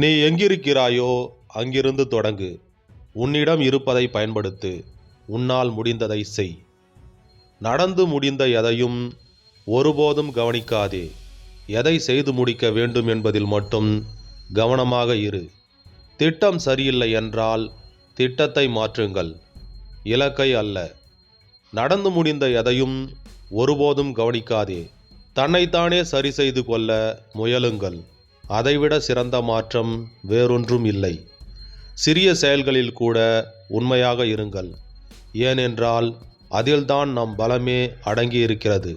நீ எங்கிருக்கிறாயோ அங்கிருந்து தொடங்கு. உன்னிடம் இருப்பதை பயன்படுத்து. உன்னால் முடிந்ததை செய். நடந்து முடிந்த எதையும் ஒருபோதும் கவனிக்காதே. எதை செய்து முடிக்க வேண்டும் என்பதில் மட்டும் கவனமாக இரு. திட்டம் சரியில்லை என்றால் திட்டத்தை மாற்றுங்கள். இலக்கை அல்ல. நடந்து முடிந்த எதையும் ஒருபோதும் கவனிக்காதே. தன்னைத்தானே சரி செய்து கொள்ள முயலுங்கள். அதைவிட சிறந்த மாற்றம் வேறொன்றும் இல்லை. சிறிய செயல்களில் கூட உண்மையாக இருங்கள். ஏனென்றால் அதில்தான் நம் பலமே அடங்கியிருக்கிறது.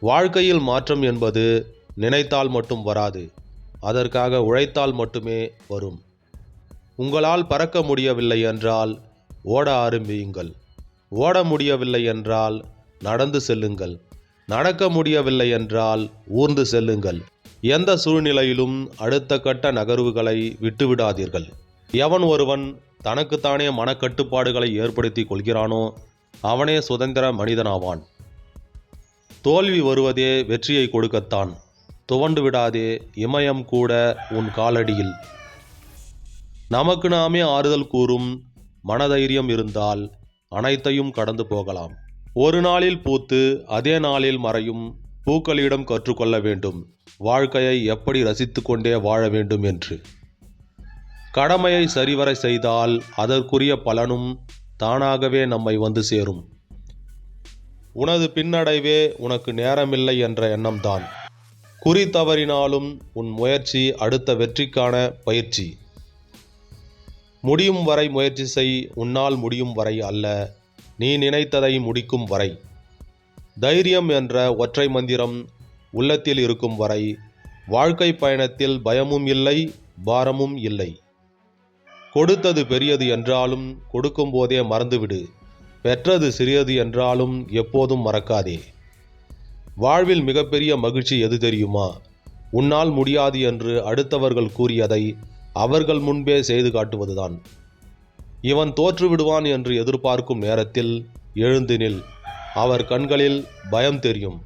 வாழ்க்கையில் மாற்றம் என்பது நினைத்தால் மட்டும் வராது. அதற்காக உழைத்தால் மட்டுமே வரும். உங்களால் பறக்க முடியவில்லை என்றால் ஓட ஆரம்பியுங்கள். ஓட முடியவில்லை என்றால் நடந்து செல்லுங்கள். நடக்க முடியவில்லை என்றால் ஊர்ந்து செல்லுங்கள். எந்த சூழ்நிலையிலும் அடுத்த கட்ட நகர்வுகளை விட்டுவிடாதீர்கள். எவன் ஒருவன் தனக்குத்தானே மனக்கட்டுப்பாடுகளை ஏற்படுத்தி கொள்கிறானோ அவனே சுதந்திர மனிதனாவான். தோல்வி வருவதே வெற்றியை கொடுக்கத்தான். துவண்டு விடாதே இமயம் கூட உன் காலடியில். நமக்கு நாமே ஆறுதல் கூறும் மனதைரியம் இருந்தால் அனைத்தையும் கடந்து போகலாம். ஒரு நாளில் பூத்து அதே நாளில் மறையும் பூக்களிடம் கற்றுக்கொள்ள வேண்டும். வாழ்க்கையை எப்படி ரசித்து கொண்டே வாழ வேண்டும் என்று. கடமையை சரிவர செய்தால் அதற்குரிய பலனும் தானாகவே நம்மை வந்து சேரும். உனது பின்னடைவே உனக்கு நேரமில்லை என்ற எண்ணம்தான். குறி தவறினாலும் உன் முயற்சி அடுத்த வெற்றிக்கான பயிற்சி. முடியும் வரை முயற்சி செய் உன்னால் முடியும் வரை அல்ல நீ நினைத்ததை முடிக்கும் வரை. தைரியம் என்ற ஒற்றை மந்திரம் உள்ளத்தில் இருக்கும் வரை வாழ்க்கை பயணத்தில் பயமும் இல்லை பாரமும் இல்லை. கொடுத்தது பெரியது என்றாலும் கொடுக்கும் போதே மறந்துவிடு. பெற்றது சிறியது என்றாலும் எப்போதும் மறக்காதே. வாழ்வில் மிகப்பெரிய மகிழ்ச்சி எது தெரியுமா? உன்னால் முடியாது என்று அடுத்தவர்கள் கூறியதை அவர்கள் முன்பே செய்து காட்டுவதுதான். இவன் தோற்றுவிடுவான் என்று எதிர்பார்க்கும் நேரத்தில் எழுந்து நில். அவர் கண்களில் பயம் தெரியும்.